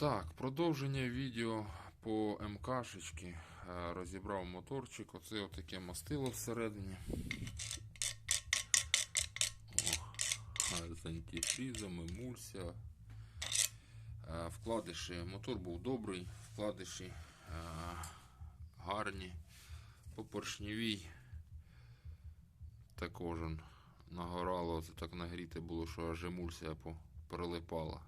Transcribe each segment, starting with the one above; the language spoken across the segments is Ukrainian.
Так, продовження відео по МКшечки. Е, Розібрав моторчик. Оце отаке мастило всередині. О, з антифрізом, емульсія. Е, Вкладиші. Мотор був добрий, вкладиші е, гарні. По поршневій також нагорало, це так нагріте було, що аж емульсія прилипала.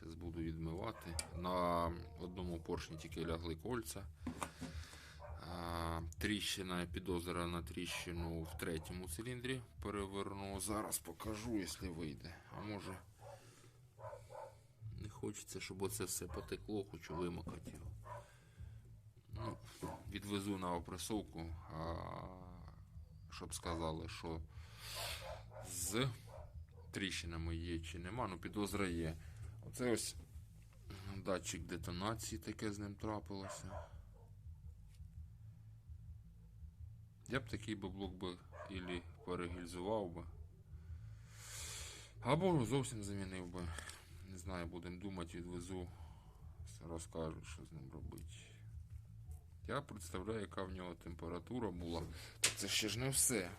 Зараз буду відмивати. На одному поршні тільки лягли кольця. Тріщина, підозра на тріщину в третьому циліндрі переверну. Зараз покажу, якщо вийде. А може не хочеться, щоб оце все потекло, хочу вимокати його. Ну, відвезу на опресовку, а, щоб сказали, що з тріщинами є чи нема, ну підозра є. Оце ось датчик детонації таке з ним трапилося. Я б такий би блок би ілі перегільзував би. Або зовсім замінив би. Не знаю, будемо думати, відвезу. Розкажуть, що з ним робити. Я представляю, яка в нього температура була. Це ще ж не все.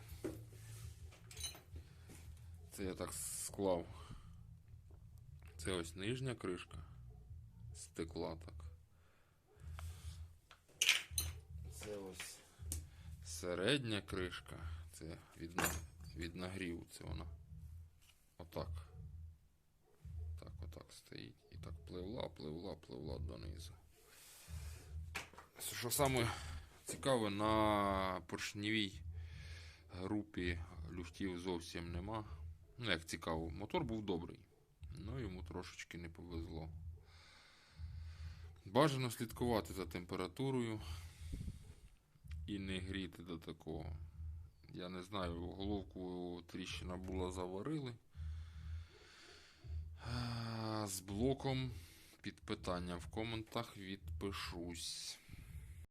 Це я так склав. Це ось нижня кришка стекла так. Це ось середня кришка. Це від, від нагріву. Це вона. Отак. Так, отак стоїть. І так пливла, пливла, пливла донизу. Що саме цікаве, на поршневій групі люфтів зовсім нема. Ну, як цікаво, мотор був добрий. Ну, йому трошечки не повезло. Бажано слідкувати за температурою і не гріти до такого. Я не знаю, головку тріщина була заварили. З блоком під питання в коментах відпишусь.